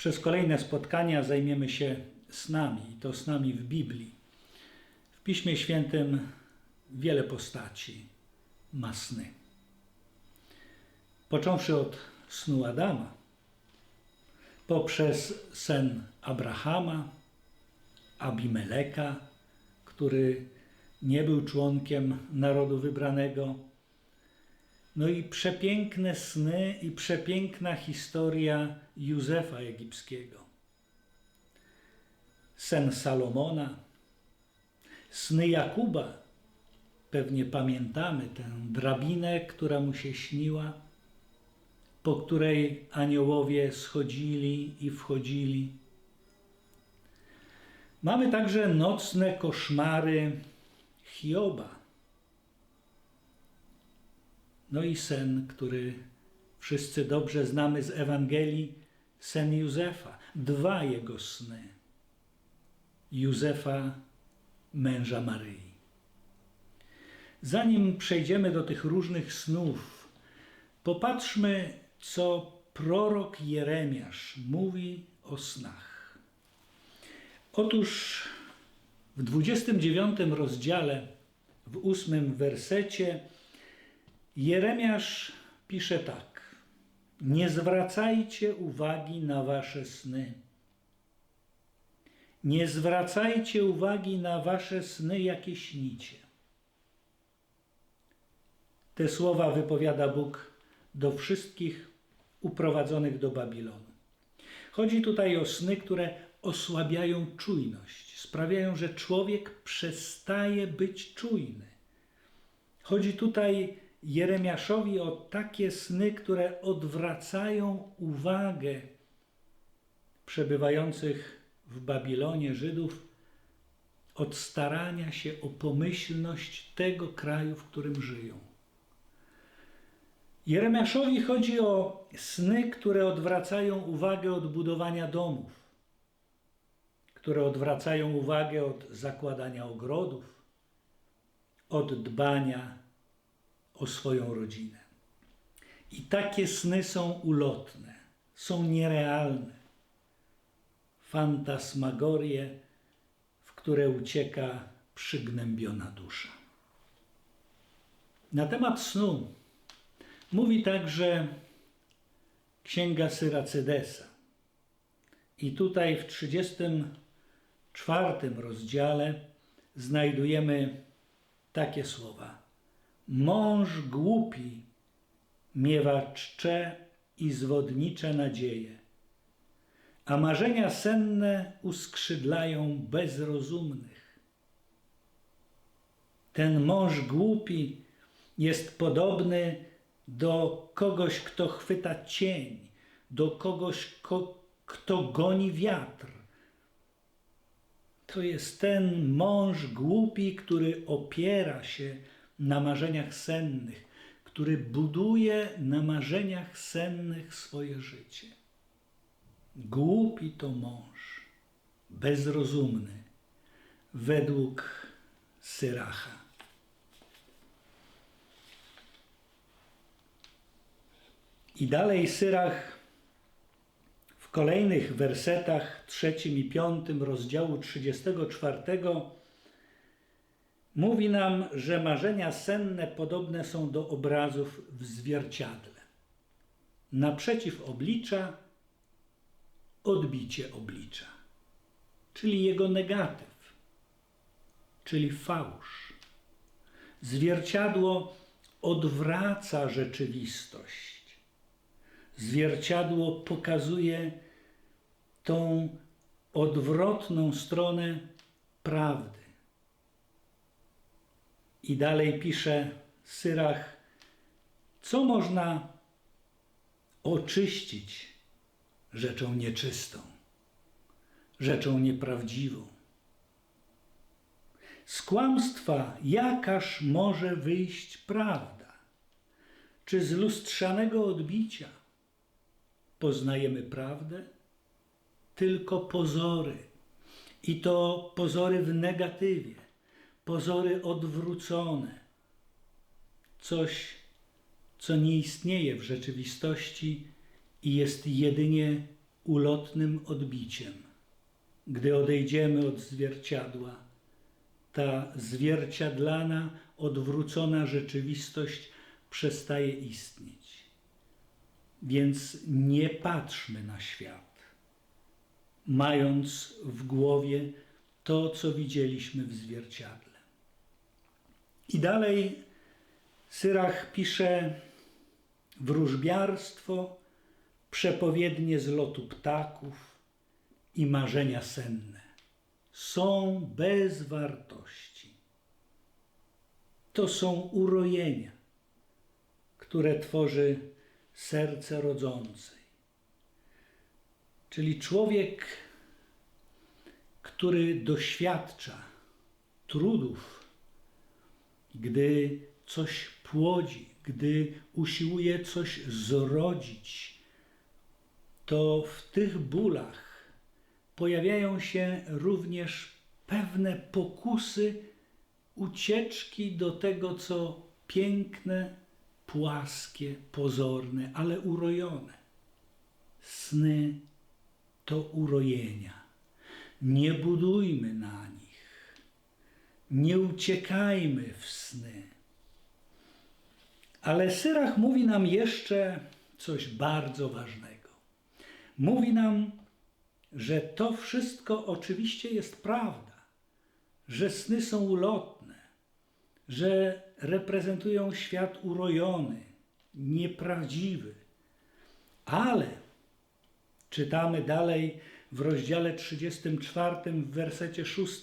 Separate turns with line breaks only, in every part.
Przez kolejne spotkania zajmiemy się snami, to snami w Biblii. W Piśmie Świętym wiele postaci ma sny. Począwszy od snu Adama, poprzez sen Abrahama, Abimeleka, który nie był członkiem narodu wybranego. No i przepiękne sny i przepiękna historia Józefa Egipskiego. Sen Salomona, sny Jakuba. Pewnie pamiętamy tę drabinę, która mu się śniła, po której aniołowie schodzili i wchodzili. Mamy także nocne koszmary Hioba. No i sen, który wszyscy dobrze znamy z Ewangelii, sen Józefa. Dwa jego sny. Józefa, męża Maryi. Zanim przejdziemy do tych różnych snów, popatrzmy, co prorok Jeremiasz mówi o snach. Otóż w 29 rozdziale, w ósmym wersecie, Jeremiasz pisze tak: Nie zwracajcie uwagi na wasze sny. Nie zwracajcie uwagi na wasze sny, jakie śnicie. Te słowa wypowiada Bóg do wszystkich uprowadzonych do Babilonu. Chodzi tutaj o sny, które osłabiają czujność, sprawiają, że człowiek przestaje być czujny. Chodzi tutaj Jeremiaszowi o takie sny, które odwracają uwagę przebywających w Babilonie Żydów od starania się o pomyślność tego kraju, w którym żyją. Jeremiaszowi chodzi o sny, które odwracają uwagę od budowania domów, które odwracają uwagę od zakładania ogrodów, od dbania o swoją rodzinę. I takie sny są ulotne, są nierealne. Fantasmagorie, w które ucieka przygnębiona dusza. Na temat snu mówi także Księga Syracydesa. I tutaj w 34 rozdziale znajdujemy takie słowa. Mąż głupi miewa czcze i zwodnicze nadzieje, a marzenia senne uskrzydlają bezrozumnych. Ten mąż głupi jest podobny do kogoś, kto chwyta cień, do kogoś, ko, kto goni wiatr. To jest ten mąż głupi, który opiera się na marzeniach sennych, który buduje na marzeniach sennych swoje życie. Głupi to mąż, bezrozumny, według Syracha. I dalej Syrach w kolejnych wersetach trzecim i piątym rozdziału 34 mówi nam, że marzenia senne podobne są do obrazów w zwierciadle. Naprzeciw oblicza odbicie oblicza, czyli jego negatyw, czyli fałsz. Zwierciadło odwraca rzeczywistość. Zwierciadło pokazuje tą odwrotną stronę prawdy. I dalej pisze Syrach, co można oczyścić rzeczą nieczystą, rzeczą nieprawdziwą. Z kłamstwa jakaż może wyjść prawda? Czy z lustrzanego odbicia poznajemy prawdę? Tylko pozory. I to pozory w negatywie pozory odwrócone, coś, co nie istnieje w rzeczywistości i jest jedynie ulotnym odbiciem. Gdy odejdziemy od zwierciadła, ta zwierciadlana, odwrócona rzeczywistość przestaje istnieć. Więc nie patrzmy na świat, mając w głowie to, co widzieliśmy w zwierciadle. I dalej Syrach pisze wróżbiarstwo, przepowiednie z lotu ptaków i marzenia senne są bez wartości. To są urojenia, które tworzy serce rodzącej. Czyli człowiek, który doświadcza trudów, gdy coś płodzi, gdy usiłuje coś zrodzić, to w tych bólach pojawiają się również pewne pokusy ucieczki do tego, co piękne, płaskie, pozorne, ale urojone. Sny to urojenia. Nie budujmy na nich. Nie uciekajmy w sny. Ale Syrach mówi nam jeszcze coś bardzo ważnego. Mówi nam, że to wszystko oczywiście jest prawda, że sny są ulotne, że reprezentują świat urojony, nieprawdziwy. Ale czytamy dalej w rozdziale 34, w wersecie 6,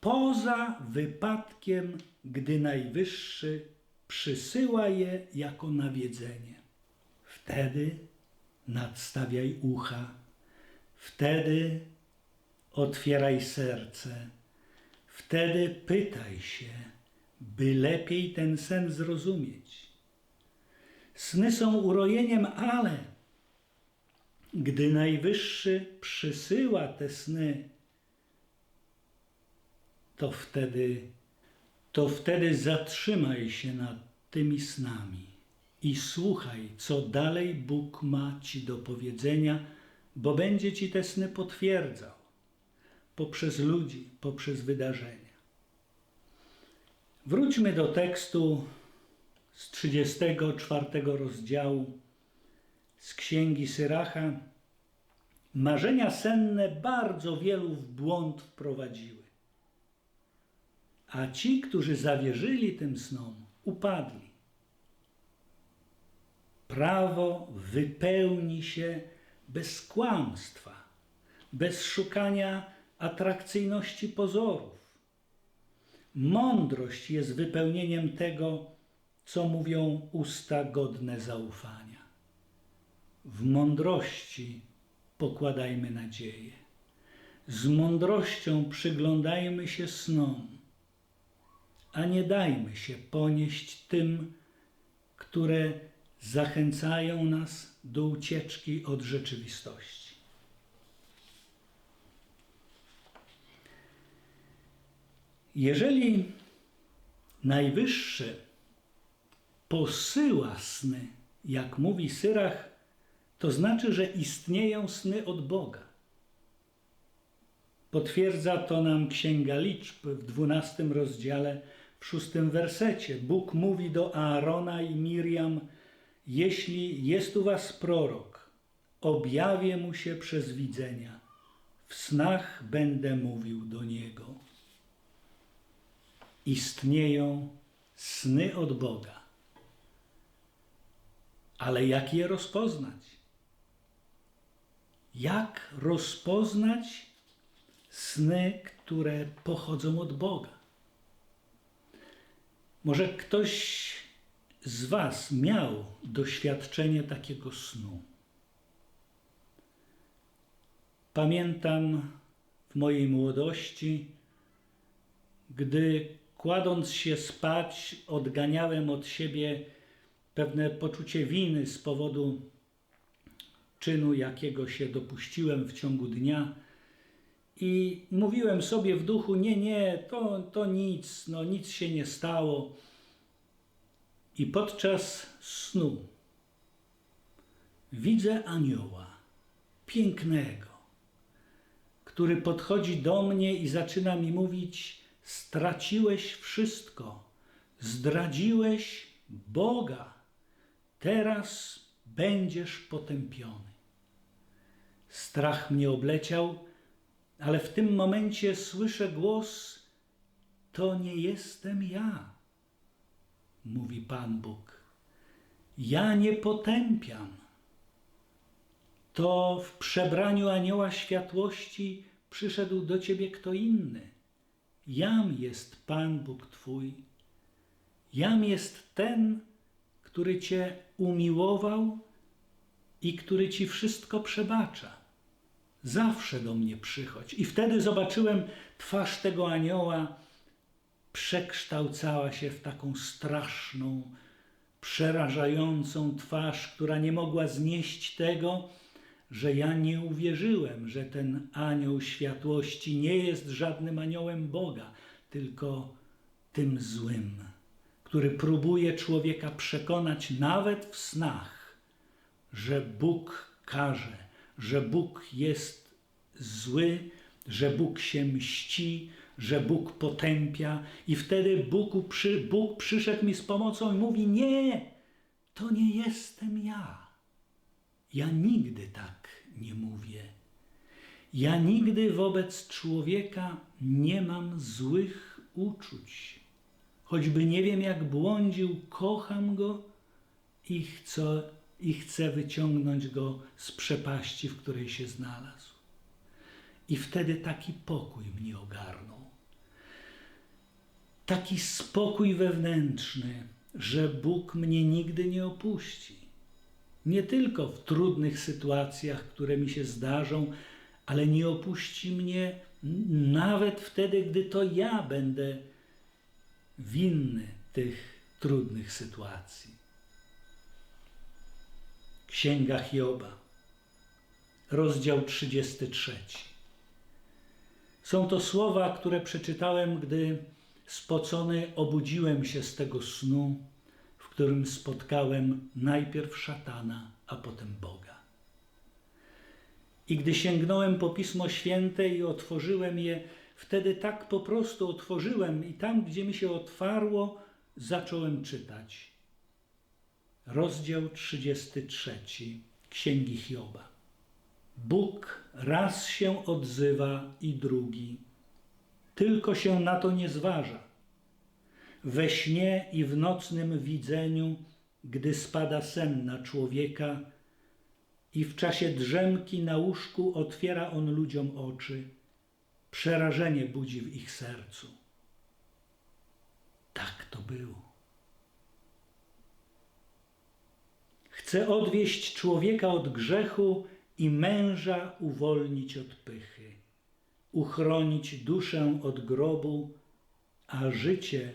poza wypadkiem, gdy Najwyższy przysyła je jako nawiedzenie. Wtedy nadstawiaj ucha, wtedy otwieraj serce, wtedy pytaj się, by lepiej ten sen zrozumieć. Sny są urojeniem, ale gdy Najwyższy przysyła te sny, to wtedy to wtedy zatrzymaj się nad tymi snami i słuchaj, co dalej Bóg ma ci do powiedzenia, bo będzie ci te sny potwierdzał poprzez ludzi, poprzez wydarzenia. Wróćmy do tekstu z 34 rozdziału z księgi Syracha. Marzenia senne bardzo wielu w błąd wprowadziły a ci, którzy zawierzyli tym snom, upadli. Prawo wypełni się bez kłamstwa, bez szukania atrakcyjności pozorów. Mądrość jest wypełnieniem tego, co mówią usta godne zaufania. W mądrości pokładajmy nadzieję. Z mądrością przyglądajmy się snom a nie dajmy się ponieść tym, które zachęcają nas do ucieczki od rzeczywistości. Jeżeli Najwyższy posyła sny, jak mówi Syrach, to znaczy, że istnieją sny od Boga. Potwierdza to nam Księga Liczb w dwunastym rozdziale w szóstym wersecie Bóg mówi do Aarona i Miriam: Jeśli jest u was prorok, objawię mu się przez widzenia. W snach będę mówił do niego. Istnieją sny od Boga. Ale jak je rozpoznać? Jak rozpoznać sny, które pochodzą od Boga? Może ktoś z Was miał doświadczenie takiego snu. Pamiętam w mojej młodości, gdy kładąc się spać, odganiałem od siebie pewne poczucie winy z powodu czynu, jakiego się dopuściłem w ciągu dnia i mówiłem sobie w duchu: Nie, nie, to, to nic, no nic się nie stało. I podczas snu widzę anioła, pięknego, który podchodzi do mnie i zaczyna mi mówić: Straciłeś wszystko, zdradziłeś Boga, teraz będziesz potępiony. Strach mnie obleciał, ale w tym momencie słyszę głos: To nie jestem ja, mówi Pan Bóg. Ja nie potępiam. To w przebraniu anioła światłości przyszedł do ciebie kto inny. Jam jest Pan Bóg Twój. Jam jest ten, który Cię umiłował i który Ci wszystko przebacza. Zawsze do mnie przychodź. I wtedy zobaczyłem twarz tego anioła, przekształcała się w taką straszną, przerażającą twarz, która nie mogła znieść tego, że ja nie uwierzyłem, że ten anioł światłości nie jest żadnym aniołem Boga, tylko tym złym, który próbuje człowieka przekonać nawet w snach, że Bóg karze, że Bóg jest zły, że Bóg się mści, że Bóg potępia, i wtedy Bóg, przy, Bóg przyszedł mi z pomocą i mówi: Nie, to nie jestem ja. Ja nigdy tak nie mówię. Ja nigdy wobec człowieka nie mam złych uczuć. Choćby nie wiem, jak błądził, kocham go i chcę, i chcę wyciągnąć go z przepaści, w której się znalazł. I wtedy taki pokój mnie ogarnął. Taki spokój wewnętrzny, że Bóg mnie nigdy nie opuści. Nie tylko w trudnych sytuacjach, które mi się zdarzą, ale nie opuści mnie nawet wtedy, gdy to ja będę winny tych trudnych sytuacji. Księga Hioba, rozdział 33. Są to słowa, które przeczytałem, gdy spocony obudziłem się z tego snu, w którym spotkałem najpierw szatana, a potem Boga. I gdy sięgnąłem po Pismo Święte i otworzyłem je, wtedy tak po prostu otworzyłem i tam, gdzie mi się otwarło, zacząłem czytać. Rozdział 33 Księgi Hioba. Bóg raz się odzywa i drugi. Tylko się na to nie zważa. We śnie i w nocnym widzeniu, gdy spada sen na człowieka i w czasie drzemki na łóżku otwiera on ludziom oczy, przerażenie budzi w ich sercu. Tak to było. Chce odwieść człowieka od grzechu i męża uwolnić od pychy, uchronić duszę od grobu, a życie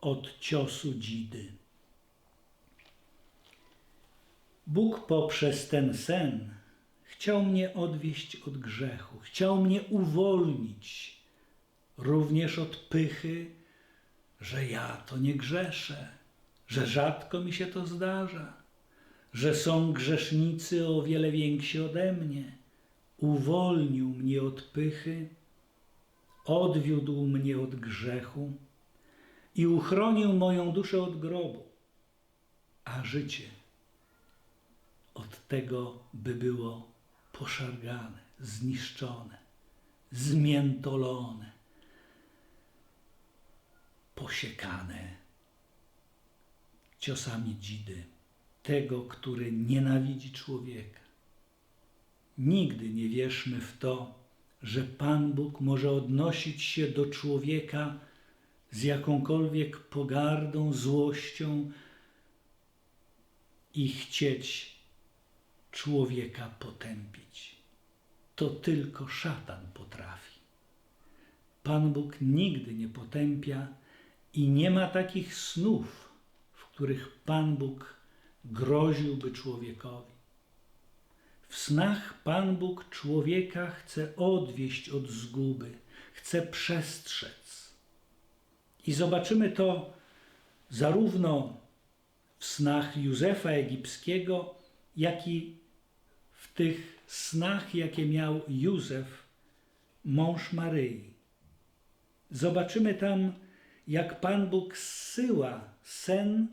od ciosu dzidy. Bóg poprzez ten sen chciał mnie odwieść od grzechu, chciał mnie uwolnić również od pychy, że ja to nie grzeszę, że rzadko mi się to zdarza, że są grzesznicy o wiele więksi ode mnie. Uwolnił mnie od pychy, odwiódł mnie od grzechu i uchronił moją duszę od grobu, a życie od tego, by było poszargane, zniszczone, zmiętolone, posiekane ciosami dzidy, tego, który nienawidzi człowieka. Nigdy nie wierzmy w to, że Pan Bóg może odnosić się do człowieka z jakąkolwiek pogardą, złością i chcieć człowieka potępić. To tylko szatan potrafi. Pan Bóg nigdy nie potępia i nie ma takich snów, w których Pan Bóg groziłby człowiekowi. W snach Pan Bóg człowieka chce odwieść od zguby, chce przestrzec. I zobaczymy to zarówno w snach Józefa Egipskiego, jak i w tych snach, jakie miał Józef, mąż Maryi. Zobaczymy tam, jak Pan Bóg zsyła sen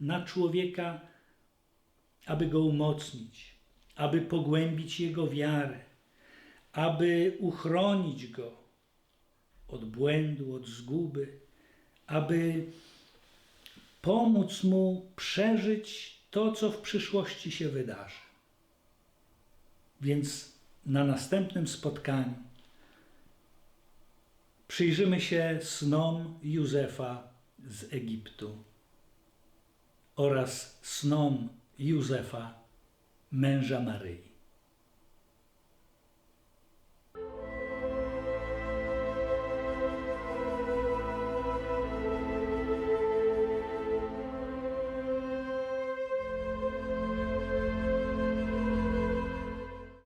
na człowieka, aby go umocnić, aby pogłębić jego wiarę, aby uchronić go od błędu, od zguby, aby pomóc mu przeżyć to, co w przyszłości się wydarzy. Więc na następnym spotkaniu przyjrzymy się snom Józefa z Egiptu oraz snom Józefa, męża Maryi.